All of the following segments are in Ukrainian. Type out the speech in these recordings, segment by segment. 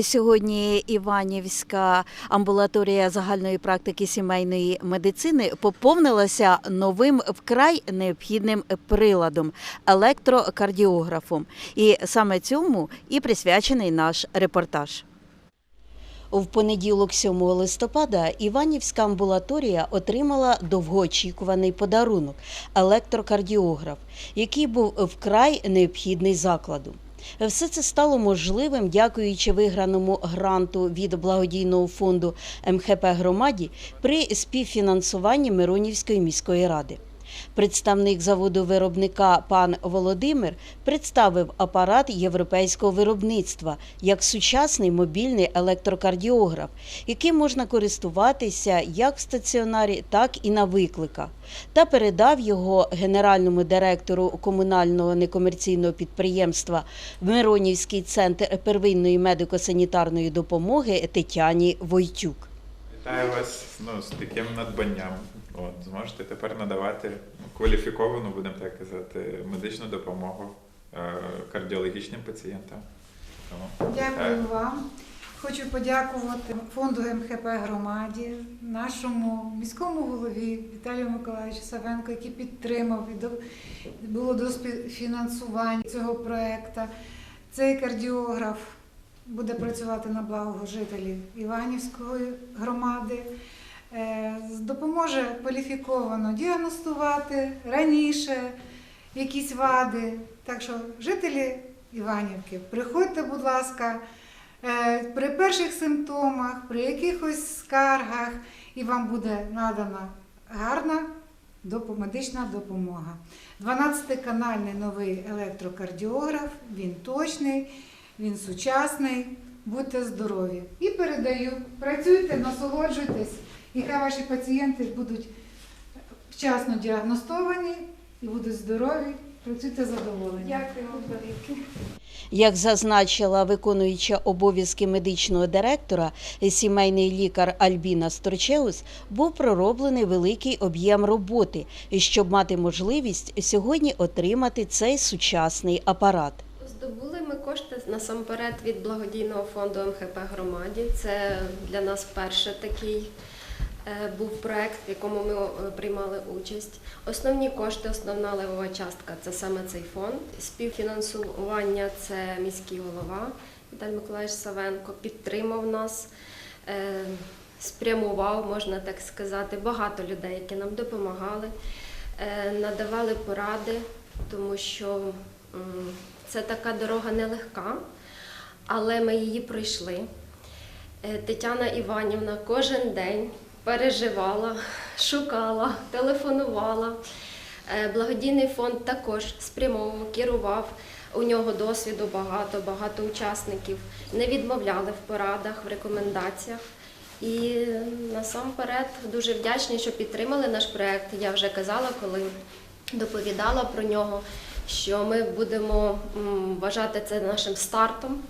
Сьогодні Іванівська амбулаторія загальної практики сімейної медицини поповнилася новим вкрай необхідним приладом електрокардіографом. І саме цьому і присвячений наш репортаж. В понеділок, 7 листопада, Іванівська амбулаторія отримала довгоочікуваний подарунок електрокардіограф, який був вкрай необхідний закладу. Все це стало можливим дякуючи виграному гранту від благодійного фонду МХП громаді при співфінансуванні Миронівської міської ради. Представник заводу виробника пан Володимир представив апарат європейського виробництва як сучасний мобільний електрокардіограф, яким можна користуватися як в стаціонарі, так і на викликах, та передав його генеральному директору комунального некомерційного підприємства Миронівський центр первинної медико-санітарної допомоги Тетяні Войтюк. Вітаю вас ну, з таким надбанням. От, зможете тепер надавати ну, кваліфіковану, будемо так казати, медичну допомогу е, кардіологічним пацієнтам. Тому Дякую вітаю. вам. Хочу подякувати фонду МХП громаді, нашому міському голові Віталію Миколаївичу Савенко, який підтримав і до- було до співфінансування цього проекту. Цей кардіограф буде працювати на благо жителів Іванівської громади. Е, Допоможе кваліфіковано діагностувати раніше якісь вади. Так що жителі Іванівки, приходьте, будь ласка, е, при перших симптомах, при якихось скаргах, і вам буде надана гарна медична допомога. 12-канальний новий електрокардіограф, він точний, він сучасний. Будьте здорові. І передаю. Працюйте, насолоджуйтесь, і хай ваші пацієнти будуть вчасно діагностовані і будуть здорові. Працюйте задоволені. Дякую вам велике. Як зазначила виконуюча обов'язки медичного директора, сімейний лікар Альбіна Сторчеус, був пророблений великий об'єм роботи, щоб мати можливість сьогодні отримати цей сучасний апарат. Здобули ми кошти насамперед від благодійного фонду МХП громаді. Це для нас перший такий був проект, в якому ми е, приймали участь. Основні кошти, основна левова частка це саме цей фонд. Співфінансування це міський голова Віталій Миколаївич Савенко підтримав нас. е, Спрямував, можна так сказати, багато людей, які нам допомагали, е, надавали поради, тому що це така дорога нелегка, але ми її пройшли. Е, Тетяна Іванівна кожен день переживала, шукала, телефонувала. Е, Благодійний фонд також спрямовував, керував. У нього досвіду багато, багато учасників. Не відмовляли в порадах, в рекомендаціях. І насамперед дуже вдячні, що підтримали наш проект. Я вже казала, коли доповідала про нього, що ми будемо вважати це нашим стартом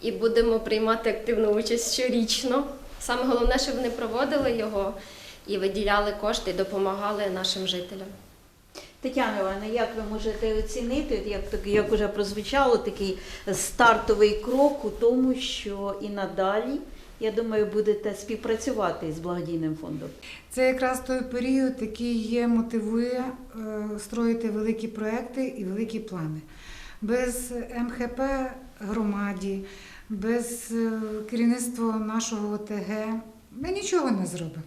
і будемо приймати активну участь щорічно. Саме головне, щоб вони проводили його і виділяли кошти, і допомагали нашим жителям. Тетяна Івановна, як ви можете оцінити, як так як вже прозвучало, такий стартовий крок у тому, що і надалі, я думаю, будете співпрацювати з благодійним фондом. Це якраз той період, який є мотивує е, строїти великі проекти і великі плани. Без МХП громаді, без е, керівництва нашого ОТГ ми нічого не зробимо.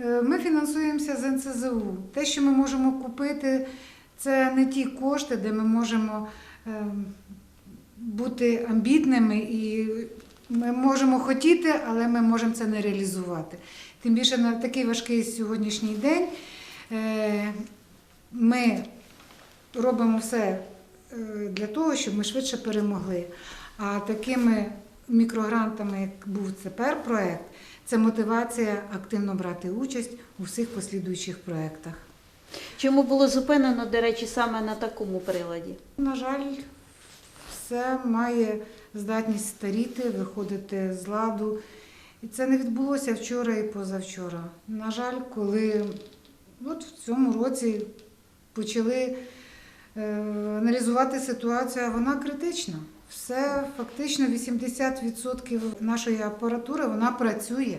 Е, Ми фінансуємося з НСЗУ. Те, що ми можемо купити, це не ті кошти, де ми можемо е, бути амбітними і ми можемо хотіти, але ми можемо це не реалізувати. Тим більше на такий важкий сьогоднішній день е, ми робимо все для того, щоб ми швидше перемогли. А такими мікрогрантами, як був тепер проект, це мотивація активно брати участь у всіх послідуючих проектах. Чому було зупинено, до речі, саме на такому приладі? На жаль, все має здатність старіти, виходити з ладу. І це не відбулося вчора і позавчора. На жаль, коли от в цьому році почали е, аналізувати ситуацію, вона критична. Все фактично 80% нашої апаратури вона працює.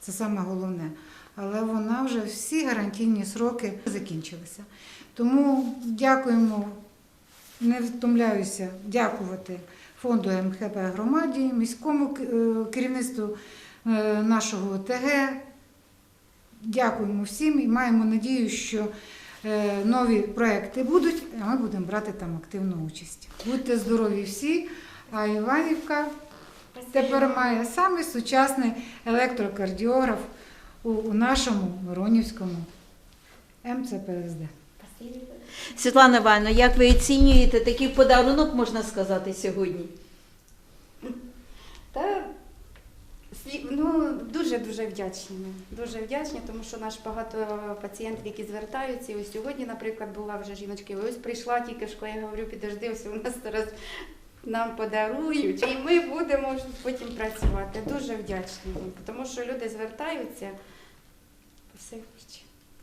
Це саме головне. Але вона вже всі гарантійні сроки закінчилися. Тому дякуємо, не втомляюся дякувати фонду МХП громаді, міському е, керівництву е, нашого ОТГ. Дякуємо всім і маємо надію, що нові проекти будуть, а ми будемо брати там активну участь. Будьте здорові всі, а Іванівка тепер має самий сучасний електрокардіограф у, у нашому Миронівському МЦПСД. Світлана Івановна, як ви оцінюєте такий подарунок, можна сказати, сьогодні? Та ну, дуже дуже вдячні. Дуже вдячні, тому що наш багато пацієнтів, які звертаються. І ось сьогодні, наприклад, була вже жіночка. Ось прийшла тільки що я говорю, підожди, ось у нас зараз нам подарують, і ми будемо потім працювати. Дуже вдячні, тому що люди звертаються. Хоче.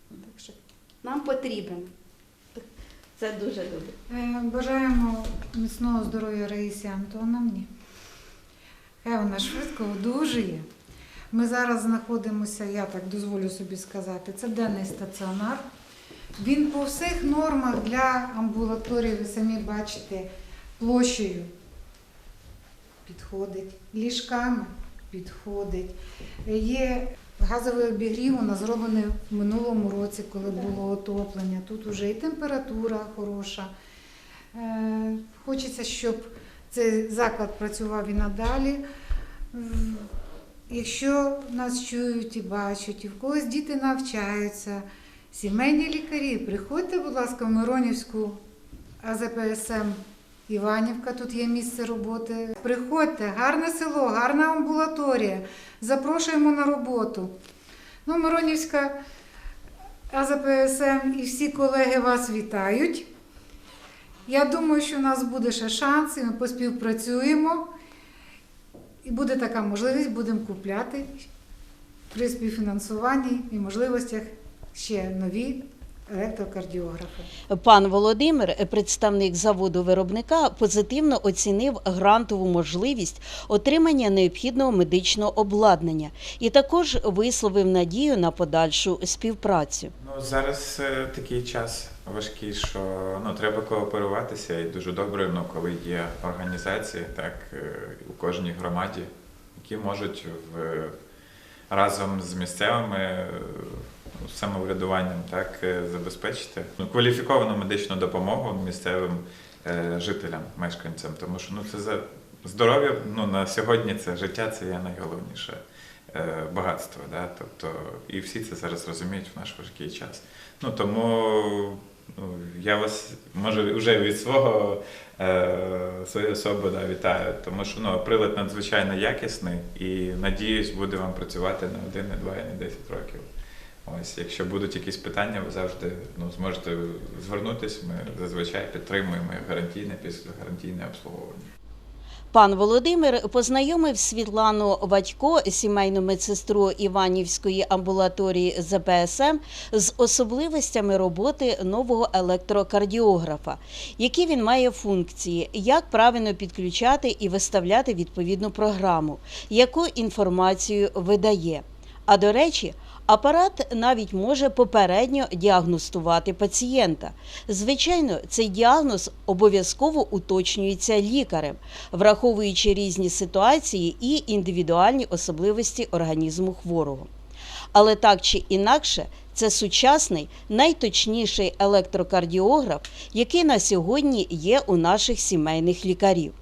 Так що нам потрібен. Це дуже добре. Е, Бажаємо міцного здоров'я Раїсі Антоновні. Вона швидко одужує. Ми зараз знаходимося, я так дозволю собі сказати, це денний стаціонар. Він по всіх нормах для амбулаторії, ви самі бачите, площею підходить, ліжками підходить. Є газовий обігрів, у нас зроблений в минулому році, коли було отоплення. Тут вже і температура хороша. Е, Хочеться, щоб цей заклад працював і надалі. Якщо нас чують і бачать, і в когось діти навчаються, сімейні лікарі, приходьте, будь ласка, в Миронівську АЗПСМ Іванівка, тут є місце роботи. Приходьте, гарне село, гарна амбулаторія. Запрошуємо на роботу. Ну, Миронівська АЗПСМ і всі колеги вас вітають. Я думаю, що у нас буде ще шанс, і ми поспівпрацюємо. І буде така можливість, будемо купляти при співфінансуванні і можливостях ще нові електрокардіографи. Пан Володимир, представник заводу виробника, позитивно оцінив грантову можливість отримання необхідного медичного обладнання і також висловив надію на подальшу співпрацю. Ну, зараз е, такий час важкий, що ну, треба кооперуватися, і дуже добре, ну, коли є організації, так, е, у кожній громаді, які можуть в, разом з місцевими е, самоврядуванням так, е, забезпечити ну, кваліфіковану медичну допомогу місцевим е, жителям, мешканцям. Тому що ну, це за здоров'я ну, на сьогодні це життя, це є найголовніше багатство. Да? Тобто, і всі це зараз розуміють в наш важкий час. Ну тому я вас може вже від свого е, своєї особи да, вітаю, тому що ну, прилад надзвичайно якісний і надіюсь, буде вам працювати не один, не два не 10 років. Ось, якщо будуть якісь питання, ви завжди ну, зможете звернутися. Ми зазвичай підтримуємо гарантійне після гарантійне обслуговування. Пан Володимир познайомив Світлану Вадько, сімейну медсестру Іванівської амбулаторії ЗПСМ, з особливостями роботи нового електрокардіографа, які він має функції, як правильно підключати і виставляти відповідну програму, яку інформацію видає. А до речі, апарат навіть може попередньо діагностувати пацієнта. Звичайно, цей діагноз обов'язково уточнюється лікарем, враховуючи різні ситуації і індивідуальні особливості організму хворого. Але так чи інакше, це сучасний, найточніший електрокардіограф, який на сьогодні є у наших сімейних лікарів.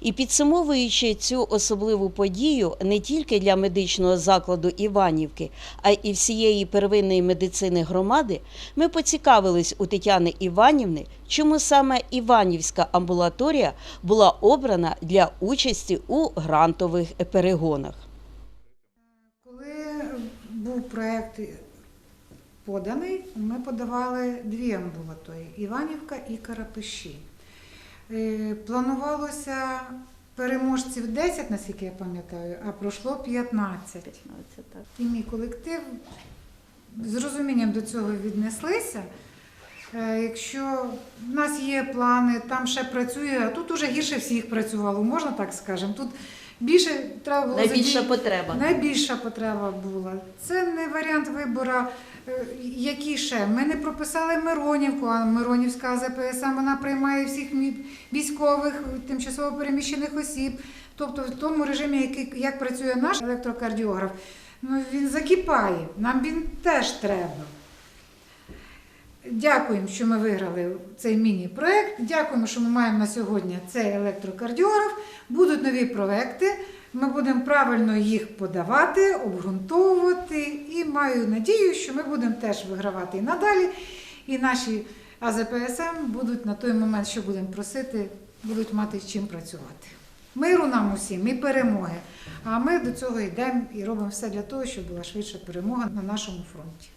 І підсумовуючи цю особливу подію не тільки для медичного закладу Іванівки, а й всієї первинної медицини громади, ми поцікавились у Тетяни Іванівни, чому саме Іванівська амбулаторія була обрана для участі у грантових перегонах. Коли був проєкт поданий, ми подавали дві амбулаторії Іванівка і Карапиші. Е, Планувалося переможців 10, наскільки я пам'ятаю, а пройшло 15. І мій колектив з розумінням до цього віднеслися. Е, Якщо в нас є плани, там ще працює, а тут уже гірше всіх працювало, можна так скажемо. Тут більше треба було Найбільша задій- потреба. Найбільша потреба була. Це не варіант вибору. е, Які ще? Ми не прописали Миронівку, а Миронівська АЗПСМ вона приймає всіх військових, тимчасово переміщених осіб. Тобто в тому режимі, який, як працює наш електрокардіограф, ну, він закипає. Нам він теж треба. Дякуємо, що ми виграли цей міні-проект. Дякуємо, що ми маємо на сьогодні цей електрокардіограф. Будуть нові проекти. Ми будемо правильно їх подавати, обґрунтовувати і маю надію, що ми будемо теж вигравати і надалі. І наші АЗПСМ будуть на той момент, що будемо просити, будуть мати з чим працювати. Миру нам усім і перемоги. А ми до цього йдемо і робимо все для того, щоб була швидша перемога на нашому фронті.